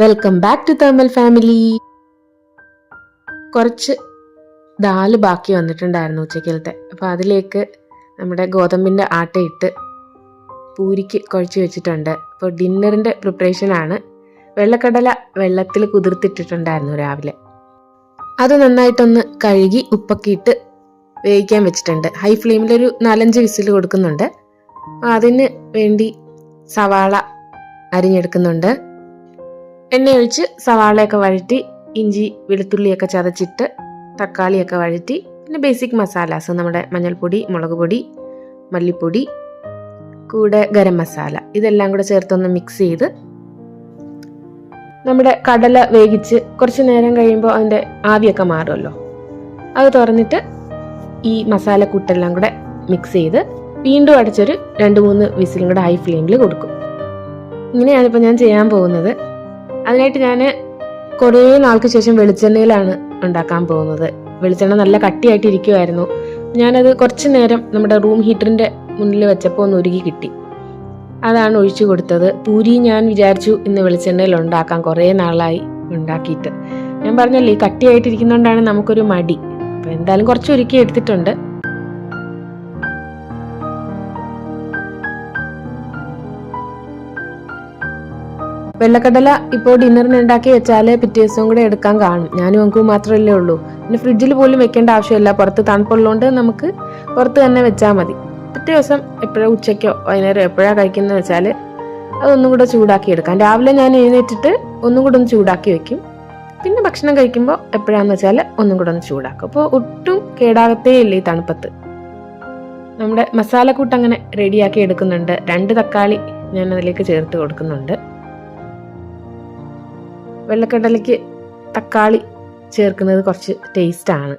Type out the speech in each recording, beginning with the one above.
Welcome back to thermal family കുറച്ച് ദാൽ ബാക്കി വന്നിട്ടുണ്ടായിരുന്നു ഉച്ചക്കലത്തെ. അപ്പോൾ അതിലേക്ക് നമ്മുടെ ഗോതമ്പിന്റെ ആട്ടയിട്ട് പൂരിക്ക് കുഴച്ച് വെച്ചിട്ടുണ്ട്. അപ്പോൾ ഡിന്നറിന്റെ പ്രിപ്പറേഷനാണ് വെള്ളക്കടല വെള്ളത്തിൽ കുതിർത്തിട്ടിട്ടുണ്ടായിരുന്നു രാവിലെ. അത് നന്നായിട്ടൊന്ന് കഴുകി ഉപ്പൊക്കെ ഇട്ട് വേവിക്കാൻ വെച്ചിട്ടുണ്ട്. ഹൈ ഫ്ലെയിമിലൊരു നാലഞ്ച് വിസിൽ കൊടുക്കുന്നുണ്ട്. അതിന് വേണ്ടി സവാള അരിഞ്ഞെടുക്കുന്നുണ്ട്. എണ്ണ ഒഴിച്ച് സവാളയൊക്കെ വഴറ്റി ഇഞ്ചി വെളുത്തുള്ളിയൊക്കെ ചതച്ചിട്ട് തക്കാളിയൊക്കെ വഴറ്റി പിന്നെ ബേസിക് മസാലാസ് നമ്മുടെ മഞ്ഞൾപ്പൊടി മുളക് പൊടി മല്ലിപ്പൊടി കൂടെ ഗരം മസാല ഇതെല്ലാം കൂടെ ചേർത്തൊന്ന് മിക്സ് ചെയ്ത് നമ്മുടെ കടല വേവിച്ച് കുറച്ച് നേരം കഴിയുമ്പോൾ അതിന്റെ ആവിയൊക്കെ മാറുമല്ലോ. അത് തുറന്നിട്ട് ഈ മസാലക്കൂട്ടെല്ലാം കൂടെ മിക്സ് ചെയ്ത് വീണ്ടും അടച്ചൊരു രണ്ട് മൂന്ന് വിസിലും കൂടെ ഹൈ ഫ്ലെയിമിൽ കൊടുക്കും. ഇങ്ങനെയാണ് ഇപ്പോൾ ഞാൻ ചെയ്യാൻ പോകുന്നത്. അതിനായിട്ട് ഞാൻ കുറേ നാൾക്ക് ശേഷം വെളിച്ചെണ്ണയിലാണ് ഉണ്ടാക്കാൻ പോകുന്നത്. വെളിച്ചെണ്ണ നല്ല കട്ടിയായിട്ട് ഇരിക്കുമായിരുന്നു ഞാനത് കുറച്ച് നേരം നമ്മുടെ റൂം ഹീറ്ററിന്റെ മുന്നിൽ വെച്ചപ്പോൾ ഒന്ന് ഉരുകി കിട്ടി. അതാണ് ഒഴിച്ചു കൊടുത്തത്. പൂരി ഞാൻ വിചാരിച്ചു ഇന്ന് വെളിച്ചെണ്ണയിൽ ഉണ്ടാക്കാം. കുറേ നാളായി ഉണ്ടാക്കിയിട്ട്. ഞാൻ പറഞ്ഞല്ലേ കട്ടിയായിട്ടിരിക്കുന്നതുകൊണ്ടാണ് നമുക്കൊരു മടി. അപ്പോൾ എന്തായാലും കുറച്ച് ഒരുക്കി എടുത്തിട്ടുണ്ട്. വെള്ളക്കടല ഇപ്പോൾ ഡിന്നറിന് ഉണ്ടാക്കി വെച്ചാൽ പിറ്റേ ദിവസവും കൂടെ എടുക്കാൻ കാണും. ഞാനും നമുക്ക് മാത്രമല്ലേ ഉള്ളൂ. പിന്നെ ഫ്രിഡ്ജിൽ പോലും വെക്കേണ്ട ആവശ്യമില്ല. പുറത്ത് തണുപ്പുള്ളതുകൊണ്ട് നമുക്ക് പുറത്ത് തന്നെ വെച്ചാൽ മതി. പിറ്റേ ദിവസം എപ്പോഴാണ് ഉച്ചയ്ക്കോ വൈകുന്നേരം എപ്പോഴാണ് കഴിക്കുന്നത് വെച്ചാൽ അതൊന്നും കൂടെ ചൂടാക്കി എടുക്കാം. രാവിലെ ഞാൻ എഴുന്നേറ്റിട്ട് ഒന്നും കൂടെ ഒന്ന് ചൂടാക്കി വെക്കും. പിന്നെ ഭക്ഷണം കഴിക്കുമ്പോൾ എപ്പോഴാന്ന് വെച്ചാൽ ഒന്നും കൂടെ ഒന്ന് ചൂടാക്കും. അപ്പോൾ ഒട്ടും കേടാകത്തേ ഇല്ല ഈ തണുപ്പത്ത്. നമ്മുടെ മസാലക്കൂട്ട് അങ്ങനെ റെഡിയാക്കി എടുക്കുന്നുണ്ട്. രണ്ട് തക്കാളി ഞാൻ അതിലേക്ക് ചേർത്ത് കൊടുക്കുന്നുണ്ട്. വെള്ളക്കടലയ്ക്ക് തക്കാളി ചേർക്കുന്നത് കുറച്ച് ടേസ്റ്റാണ്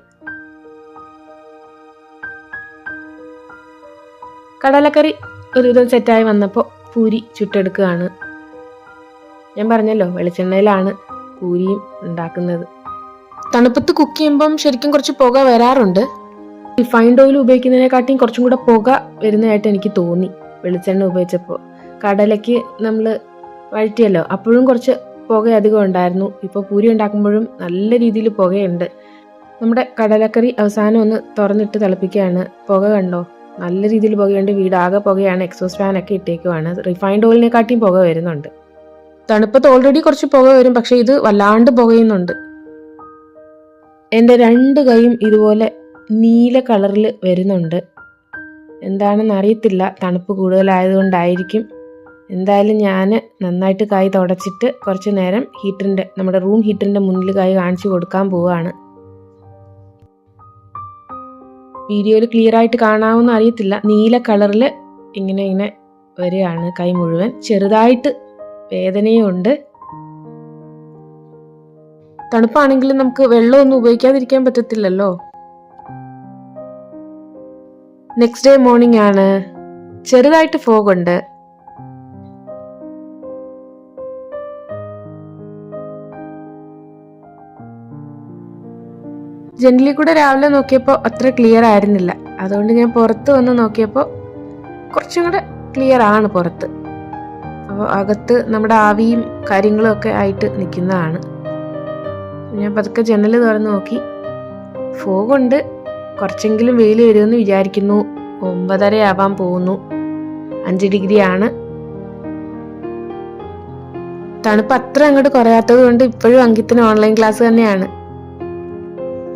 കടലക്കറി ഒരുവിധം സെറ്റായി വന്നപ്പോൾ പൂരി ചുട്ടെടുക്കുകയാണ്. ഞാൻ പറഞ്ഞല്ലോ വെളിച്ചെണ്ണയിലാണ് പൂരിയും ഉണ്ടാക്കുന്നത്. തണുപ്പത്ത് കുക്ക് ചെയ്യുമ്പം ശരിക്കും കുറച്ച് പുക വരാറുണ്ട്. റിഫൈൻഡ് ഓയിൽ ഉപയോഗിക്കുന്നതിനെക്കാട്ടിയും കുറച്ചും കൂടെ പുക വരുന്നതായിട്ട് എനിക്ക് തോന്നി വെളിച്ചെണ്ണ ഉപയോഗിച്ചപ്പോൾ കടലയ്ക്ക് നമ്മൾ വഴറ്റിയല്ലോ അപ്പോഴും കുറച്ച് പുക അധികം ഉണ്ടായിരുന്നു. ഇപ്പോൾ പൂരി ഉണ്ടാക്കുമ്പോഴും നല്ല രീതിയിൽ പുകയുണ്ട്. നമ്മുടെ കടലക്കറി അവസാനം ഒന്ന് തുറന്നിട്ട് തിളപ്പിക്കുകയാണ്. പുക കണ്ടോ? നല്ല രീതിയിൽ പുകയുണ്ട്. വീടാകെ പുകയാണ്. എക്സോസ് ഫാനൊക്കെ ഇട്ടേക്കുവാണ്. റിഫൈൻഡ് ഓയിലിനെക്കാട്ടിയും പുക വരുന്നുണ്ട്. തണുപ്പത്ത് ഓൾറെഡി കുറച്ച് പുക വരും. പക്ഷെ ഇത് വല്ലാണ്ട് പുകയുന്നുണ്ട്. എന്റെ രണ്ട് കൈയും ഇതുപോലെ നീല കളറിൽ വരുന്നുണ്ട്. എന്താണെന്ന് അറിയത്തില്ല. തണുപ്പ് കൂടുതലായതുകൊണ്ടായിരിക്കും. എന്തായാലും ഞാൻ നന്നായിട്ട് കൈ തുടച്ചിട്ട് കുറച്ച് നേരം ഹീറ്ററിന്റെ നമ്മുടെ റൂം ഹീറ്ററിന്റെ മുന്നിൽ കൈ കാണിച്ചു കൊടുക്കാൻ പോവുകയാണ് വീഡിയോയിൽ ക്ലിയർ ആയിട്ട് കാണാമെന്ന് അറിയത്തില്ല. നീല കളറിൽ ഇങ്ങനെ ഇങ്ങനെ വരികയാണ് കൈ മുഴുവൻ. ചെറുതായിട്ട് വേദനയുണ്ട്. തണുപ്പാണെങ്കിലും നമുക്ക് വെള്ളമൊന്നും ഉപയോഗിക്കാതിരിക്കാൻ പറ്റത്തില്ലല്ലോ. നെക്സ്റ്റ് ഡേ മോർണിംഗ് ആണ്. ചെറുതായിട്ട് ഫോഗുണ്ട് ജനലിൽ കൂടെ രാവിലെ നോക്കിയപ്പോൾ അത്ര ക്ലിയർ ആയിരുന്നില്ല. അതുകൊണ്ട് ഞാൻ പുറത്ത് വന്ന് നോക്കിയപ്പോൾ കുറച്ചും കൂടെ ക്ലിയർ ആണ് പുറത്ത്. അപ്പോൾ അകത്ത് നമ്മുടെ ആവിയും കാര്യങ്ങളും ഒക്കെ ആയിട്ട് നിൽക്കുന്നതാണ്. ഞാൻ പതുക്കെ ജനൽ തുറന്ന് നോക്കി. ഫോഗുണ്ട്. കുറച്ചെങ്കിലും വെയിൽ വരുമെന്ന് വിചാരിക്കുന്നു. ഒമ്പതര ആവാൻ പോകുന്നു. അഞ്ച് ഡിഗ്രി ആണ്. തണുപ്പ് അത്ര അങ്ങോട്ട് കുറയാത്തത് കൊണ്ട് ഇപ്പോഴും അങ്കിത്തിന് ഓൺലൈൻ ക്ലാസ് തന്നെയാണ്.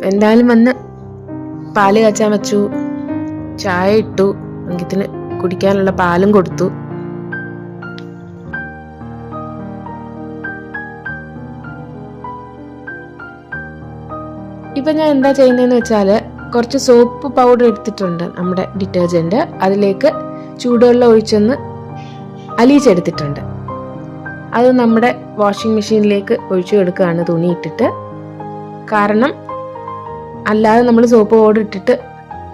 എന്തായാലും വന്ന് പാൽ കാച്ചാൻ വെച്ചു. ചായ ഇട്ടു. അങ്കിത്തിന് കുടിക്കാനുള്ള പാലും കൊടുത്തു. ഇപ്പൊ ഞാൻ എന്താ ചെയ്യുന്നതെന്ന് വെച്ചാൽ കുറച്ച് സോപ്പ് പൗഡർ എടുത്തിട്ടുണ്ട് നമ്മുടെ ഡിറ്റർജന്റ് അതിലേക്ക് ചൂടുവെള്ളം ഒഴിച്ചൊന്ന് അലിയിച്ചെടുത്തിട്ടുണ്ട്. അത് നമ്മുടെ വാഷിംഗ് മെഷീനിലേക്ക് ഒഴിച്ചു കൊടുക്കുകയാണ് തുണി ഇട്ടിട്ട് കാരണം അല്ലാതെ നമ്മൾ സോപ്പ് പൗഡർ ഇട്ടിട്ട്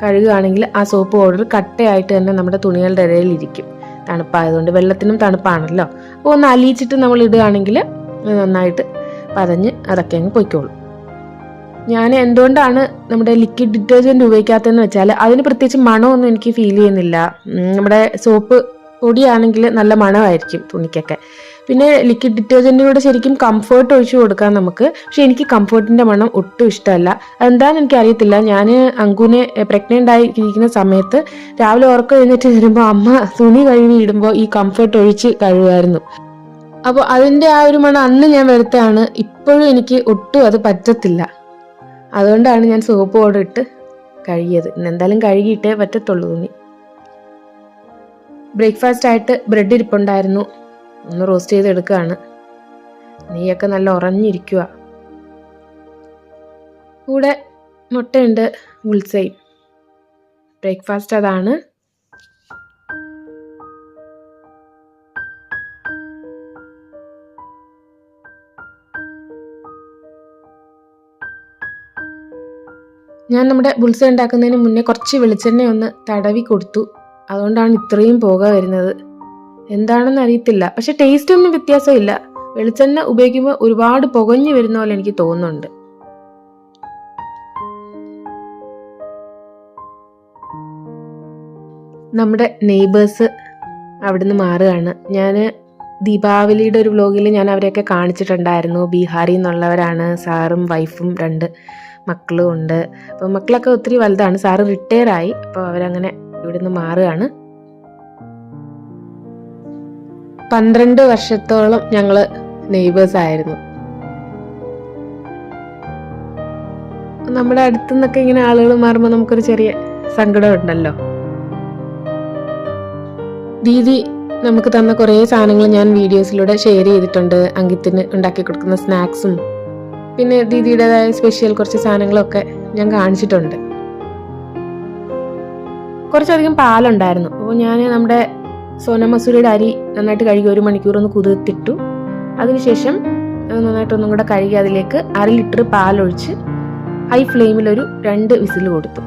കഴുകുകയാണെങ്കിൽ ആ സോപ്പ് പൗഡർ കട്ടയായിട്ട് തന്നെ നമ്മുടെ തുണികളുടെ ഇടയിൽ ഇരിക്കും. തണുപ്പായതുകൊണ്ട് വെള്ളത്തിനും തണുപ്പാണല്ലോ. അപ്പോൾ ഒന്ന് അലിയിച്ചിട്ട് നമ്മൾ ഇടുകയാണെങ്കിൽ നന്നായിട്ട് പതഞ്ഞ് അതൊക്കെ അങ്ങ് പൊയ്ക്കോളും. ഞാൻ എന്തുകൊണ്ടാണ് നമ്മുടെ ലിക്വിഡ് ഡിറ്റർജന്റ് ഉപയോഗിക്കാത്തതെന്ന് വെച്ചാൽ അതിന് പ്രത്യേകിച്ച് മണമൊന്നും എനിക്ക് ഫീൽ ചെയ്യുന്നില്ല. നമ്മുടെ സോപ്പ് പൊടിയാണെങ്കിൽ നല്ല മണമായിരിക്കും തുണിക്കൊക്കെ. പിന്നെ ലിക്വിഡ് ഡിറ്റർജന്റിലൂടെ ശരിക്കും കംഫർട്ട് ഒഴിച്ചു കൊടുക്കാം നമുക്ക്. പക്ഷെ എനിക്ക് കംഫർട്ടിന്റെ മണം ഒട്ടും ഇഷ്ടമല്ല. അതെന്താണെന്ന് എനിക്ക് അറിയത്തില്ല ഞാൻ അങ്കുവിനെ പ്രഗ്നന്റ് ആയിരിക്കുന്ന സമയത്ത് രാവിലെ ഉറക്കം എഴുന്നേറ്റ് വരുമ്പോൾ അമ്മ തുണി കഴുകി ഇടുമ്പോൾ ഈ കംഫർട്ട് ഒഴിച്ച് കഴുകുമായിരുന്നു. അപ്പോൾ അതിന്റെ ആ ഒരു മണം അന്ന് ഞാൻ വെറുത്താണ് ഇപ്പോഴും എനിക്ക് ഒട്ടും അത് പറ്റത്തില്ല. അതുകൊണ്ടാണ് ഞാൻ സോപ്പ് പൗഡർ ഇട്ട് കഴുകിയത്. എന്തായാലും കഴുകിയിട്ടേ പറ്റത്തുള്ളൂ തുണി. ബ്രേക്ക്ഫാസ്റ്റ് ആയിട്ട് ബ്രെഡ് ഇരിപ്പുണ്ടായിരുന്നു. ഒന്ന് റോസ്റ്റ് ചെയ്ത് എടുക്കുകയാണ് നെയ്യൊക്കെ നല്ല ഉറഞ്ഞിരിക്കുക കൂടെ മുട്ടയുണ്ട് ഉത്സയും ബ്രേക്ക്ഫാസ്റ്റ് അതാണ്. ഞാൻ നമ്മുടെ ബുൾസ ഉണ്ടാക്കുന്നതിന് മുന്നേ കുറച്ച് വെളിച്ചെണ്ണ ഒന്ന് തടവി കൊടുത്തു. അതുകൊണ്ടാണ് ഇത്രയും പുക വരുന്നത്. എന്താണെന്ന് അറിയത്തില്ല പക്ഷെ ടേസ്റ്റ് ഒന്നും വ്യത്യാസമില്ല. വെളിച്ചെണ്ണ ഉപയോഗിക്കുമ്പോൾ ഒരുപാട് പുകഞ്ഞു വരുന്ന പോലെ എനിക്ക് തോന്നുന്നുണ്ട്. നമ്മുടെ നെയ്ബേഴ്സ് അവിടുന്ന് മാറുകയാണ്. ഞാൻ ദീപാവലിയുടെ ഒരു വ്ലോഗിൽ ഞാൻ അവരെയൊക്കെ കാണിച്ചിട്ടുണ്ടായിരുന്നു. ബീഹാറിൽ നിന്നുള്ളവരാണ്. സാറും വൈഫും രണ്ട് മക്കളും ഉണ്ട്. അപ്പോൾ മക്കളൊക്കെ ഒത്തിരി വലുതാണ്. സാറ് റിട്ടയർ ആയി അപ്പോൾ അവരങ്ങനെ ഇവിടുന്ന് മാറുകയാണ്. പന്ത്രണ്ട് വർഷത്തോളം ഞങ്ങൾ നെയ്ബേഴ്സ് ആയിരുന്നു. നമ്മുടെ അടുത്തു നിന്നൊക്കെ ഇങ്ങനെ ആളുകൾ മാറുമ്പോൾ നമുക്കൊരു ചെറിയ സങ്കടം ഉണ്ടല്ലോ ദീദി നമുക്ക് തന്ന കുറേ സാധനങ്ങൾ ഞാൻ വീഡിയോസിലൂടെ ഷെയർ ചെയ്തിട്ടുണ്ട്. അങ്കിത്തിന് ഉണ്ടാക്കി കൊടുക്കുന്ന സ്നാക്സും പിന്നെ ദീദിയുടേതായ സ്പെഷ്യൽ കുറച്ച് സാധനങ്ങളൊക്കെ ഞാൻ കാണിച്ചിട്ടുണ്ട്. കുറച്ചധികം പാലുണ്ടായിരുന്നു. അപ്പോൾ ഞാൻ നമ്മുടെ സോന മസൂരിയുടെ അരി നന്നായിട്ട് കഴുകി ഒരു മണിക്കൂർ ഒന്ന് കുതിർത്തിട്ടു. അതിനുശേഷം അത് നന്നായിട്ട് ഒന്നും കൂടെ കഴുകി അതിലേക്ക് അര ലിറ്റർ പാലൊഴിച്ച് ഹൈ ഫ്ലെയിമിൽ ഒരു രണ്ട് വിസിൽ കൊടുത്തു.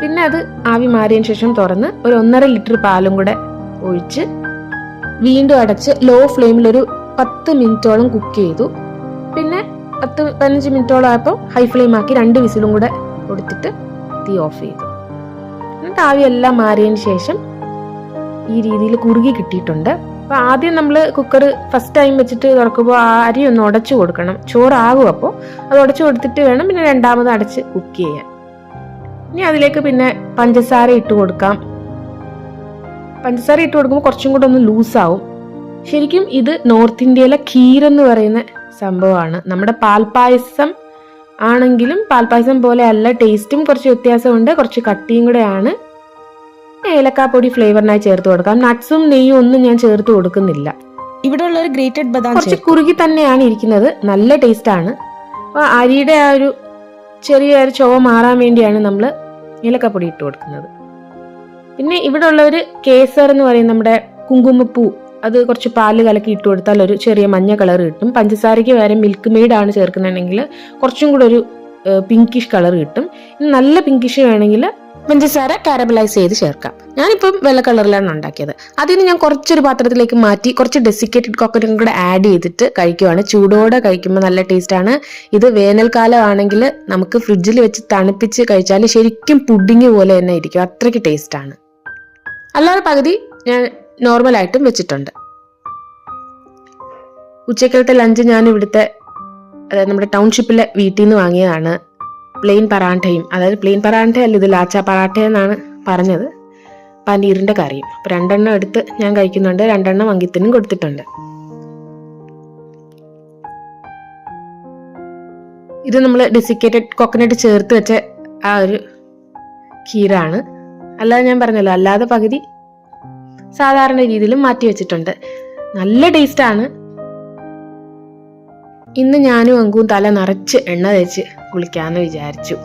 പിന്നെ അത് ആവി മാറിയതിന് ശേഷം തുറന്ന് ഒരു ഒന്നര ലിറ്റർ പാലും കൂടെ ഒഴിച്ച് വീണ്ടും അടച്ച് ലോ ഫ്ലെയിമിൽ ഒരു പത്ത് മിനിറ്റോളം കുക്ക് ചെയ്തു. പിന്നെ പത്ത് പതിനഞ്ച് മിനിറ്റോളം ആയപ്പോൾ ഹൈ ഫ്ലെയിം ആക്കി രണ്ട് വിസിലും കൂടെ കൊടുത്തിട്ട് തീ ഓഫ് ചെയ്തു. എന്നിട്ട് ആവി എല്ലാം മാറിയതിന് ശേഷം ഈ രീതിയിൽ കുറുകി കിട്ടിയിട്ടുണ്ട്. അപ്പോൾ ആദ്യം നമ്മൾ കുക്കർ ഫസ്റ്റ് ടൈം വെച്ചിട്ട് തുറക്കുമ്പോൾ ആ അരി ഒന്ന് ഉടച്ചു കൊടുക്കണം. ചോറാകും അപ്പോൾ അത് ഉടച്ചു കൊടുത്തിട്ട് വേണം പിന്നെ രണ്ടാമത് അടച്ച് കുക്ക് ചെയ്യാൻ. ഇനി അതിലേക്ക് പിന്നെ പഞ്ചസാര ഇട്ട് കൊടുക്കാം. പഞ്ചസാര ഇട്ട് കൊടുക്കുമ്പോൾ കുറച്ചും കൂടെ ഒന്ന് ലൂസാവും ശരിക്കും ഇത് നോർത്ത് ഇന്ത്യയിലെ ഖീരെന്ന് പറയുന്ന സംഭവമാണ്. നമ്മുടെ പാൽപ്പായസം ആണെങ്കിലും പാൽപ്പായസം പോലെ അല്ല ടേസ്റ്റും കുറച്ച് വ്യത്യാസമുണ്ട്. കുറച്ച് കട്ടിയും കൂടെയാണ് ഏലക്കാപ്പൊടി ഫ്ലേവറിനായി ചേർത്ത് കൊടുക്കാം. നട്ട്സും നെയ്യും ഒന്നും ഞാൻ ചേർത്ത് കൊടുക്കുന്നില്ല. ഇവിടെ ഉള്ള ഒരു ഗ്രേറ്റഡ് ബദാം കുറച്ച് കുറുകി തന്നെയാണ് ഇരിക്കുന്നത്. നല്ല ടേസ്റ്റ് ആണ് അപ്പോൾ അരിയുടെ ആ ഒരു ചെറിയ ഒരു ചുവ മാറാൻ വേണ്ടിയാണ് നമ്മൾ ഏലക്കാപ്പൊടി ഇട്ട് കൊടുക്കുന്നത്. പിന്നെ ഇവിടെ ഉള്ള ഒരു കേസർ എന്ന് പറയും നമ്മുടെ കുങ്കുമപ്പൂ അത് കുറച്ച് പാൽ കലക്കി ഇട്ട് കൊടുത്താൽ ഒരു ചെറിയ മഞ്ഞ കളർ കിട്ടും. പഞ്ചസാരയ്ക്ക് വരെ മിൽക്ക് മെയ്ഡ് ആണ് ചേർക്കുന്നുണ്ടെങ്കിൽ കുറച്ചും കൂടെ ഒരു പിങ്കിഷ് കളർ കിട്ടും. നല്ല പിങ്കിഷ് വേണമെങ്കിൽ പഞ്ചസാര കാരമലൈസ് ചെയ്ത് ചേർക്കാം. ഞാനിപ്പം വെള്ള കളറിലാണ് ഉണ്ടാക്കിയത്. അതിന് ഞാൻ കുറച്ചൊരു പാത്രത്തിലേക്ക് മാറ്റി കുറച്ച് ഡെസിക്കേറ്റഡ് കോക്കനട്ടും കൂടെ ആഡ് ചെയ്തിട്ട് കഴിക്കുവാണ്. ചൂടോടെ കഴിക്കുമ്പോൾ നല്ല ടേസ്റ്റ് ആണ്. ഇത് വേനൽക്കാലമാണെങ്കിൽ നമുക്ക് ഫ്രിഡ്ജിൽ വെച്ച് തണുപ്പിച്ച് കഴിച്ചാൽ ശരിക്കും പുഡിങ് പോലെ തന്നെ ഇരിക്കും. അത്രയ്ക്ക് ടേസ്റ്റ് ആണ്. അല്ലാതെ പകുതി ഞാൻ നോർമലായിട്ടും വെച്ചിട്ടുണ്ട്. ഉച്ചക്കലത്തെ ലഞ്ച് ഞാൻ ഇവിടുത്തെ അതായത് നമ്മുടെ ടൗൺഷിപ്പിലെ വീട്ടിൽ നിന്ന് വാങ്ങിയതാണ്. പ്ലെയിൻ പറാഠയും അതായത് പ്ലെയിൻ പറാഠ അല്ല ഇത് ലാച്ച പറാഠ എന്നാണ് പറഞ്ഞത് പനീറിന്റെ കറിയും. അപ്പം രണ്ടെണ്ണം എടുത്ത് ഞാൻ കഴിക്കുന്നുണ്ട് രണ്ടെണ്ണം അങ്കിത്തിനും കൊടുത്തിട്ടുണ്ട്. ഇത് നമ്മൾ ഡെസിക്കേറ്റഡ് കൊക്കനട്ട് ചേർത്ത് വെച്ച ആ ഒരു കീരാണ്. അല്ലാതെ ഞാൻ പറഞ്ഞല്ലോ അല്ലാതെ പകുതി സാധാരണ രീതിയിലും മാറ്റി വെച്ചിട്ടുണ്ട്. നല്ല ടേസ്റ്റാണ് ഇന്ന് ഞാനും അങ്കും തല നിറച്ച് എണ്ണ തേച്ച് കുളിക്കാമെന്ന് വിചാരിച്ചു.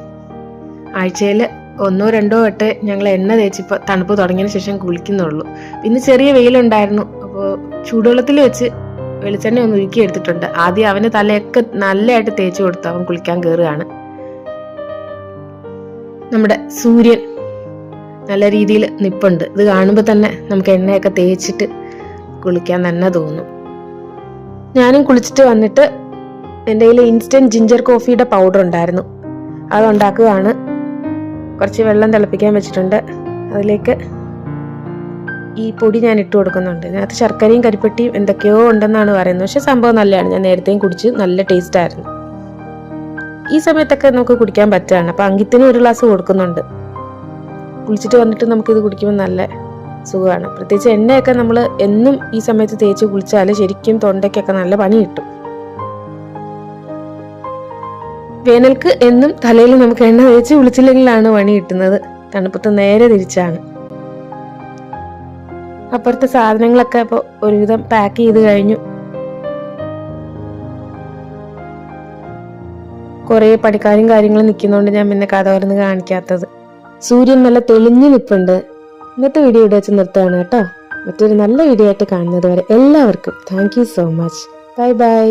ആഴ്ചയിൽ ഒന്നോ രണ്ടോ വട്ട് ഞങ്ങൾ എണ്ണ തേച്ചിപ്പോൾ തണുപ്പ് തുടങ്ങിയതിന് ശേഷം കുളിക്കുന്നുള്ളൂ. പിന്നെ ചെറിയ വെയിലുണ്ടായിരുന്നു. അപ്പോൾ ചൂടുവെള്ളത്തിൽ വെച്ച് വെളിച്ചെണ്ണ ഒന്ന് ഉരുക്കി എടുത്തിട്ടുണ്ട്. ആദ്യം അവന് തലയൊക്കെ നല്ലതായിട്ട് തേച്ച് കൊടുത്തു. അവൻ കുളിക്കാൻ കയറുകയാണ് നമ്മുടെ സൂര്യൻ നല്ല രീതിയിൽ നിപ്പുണ്ട്. ഇത് കാണുമ്പോൾ തന്നെ നമുക്ക് എണ്ണയൊക്കെ തേച്ചിട്ട് കുളിക്കാൻ തന്നെ തോന്നും. ഞാനും കുളിച്ചിട്ട് വന്നിട്ട് എന്റെ കയ്യിൽ ഇൻസ്റ്റന്റ് ജിഞ്ചർ കോഫിയുടെ പൗഡർ ഉണ്ടായിരുന്നു. അത് ഉണ്ടാക്കുകയാണ് കുറച്ച് വെള്ളം തിളപ്പിക്കാൻ വെച്ചിട്ടുണ്ട്. അതിലേക്ക് ഈ പൊടി ഞാൻ ഇട്ട് കൊടുക്കുന്നുണ്ട്. ഇതിനകത്ത് ശർക്കരയും കരിപ്പട്ടിയും എന്തൊക്കെയോ ഉണ്ടെന്നാണ് പറയുന്നത്. പക്ഷെ സംഭവം നല്ലതാണ്. ഞാൻ നേരത്തെയും കുടിച്ച് നല്ല ടേസ്റ്റ് ആയിരുന്നു. ഈ സമയത്തൊക്കെ നമുക്ക് കുടിക്കാൻ പറ്റുകയാണ്. അപ്പം അങ്കിത്തിന് ഒരു ഗ്ലാസ് കൊടുക്കുന്നുണ്ട്. കുളിച്ചിട്ട് വന്നിട്ട് നമുക്കിത് കുടിക്കുമ്പോൾ നല്ല സുഖമാണ്. പ്രത്യേകിച്ച് എണ്ണയൊക്കെ നമ്മൾ എന്നും ഈ സമയത്ത് തേച്ച് കുളിച്ചാൽ ശരിക്കും തൊണ്ടയ്ക്കൊക്കെ നല്ല പണി കിട്ടും. വേനൽക്ക് എന്നും തലയിൽ നമുക്ക് എണ്ണ തേച്ച് കുളിച്ചില്ലെങ്കിലാണ് പണി കിട്ടുന്നത്. തണുപ്പത്ത് നേരെ തിരിച്ചാണ്. അപ്പുറത്തെ സാധനങ്ങളൊക്കെ ഇപ്പോൾ ഒരുവിധം പാക്ക് ചെയ്ത് കഴിഞ്ഞു. കുറേ പണിക്കാരും കാര്യങ്ങളും നിൽക്കുന്നതുകൊണ്ട് ഞാൻ പിന്നെ കഥ തുറന്ന് കാണിക്കാത്തത്. സൂര്യൻ നല്ല തെളിഞ്ഞു നിൽപ്പുണ്ട് ഇന്നത്തെ വീഡിയോ ഇവിടെ വെച്ച് നിർത്തുകയാണ് കേട്ടോ. മറ്റൊരു നല്ല വീഡിയോ ആയിട്ട് കാണുന്നത് വരെ എല്ലാവർക്കും thank so much bye bye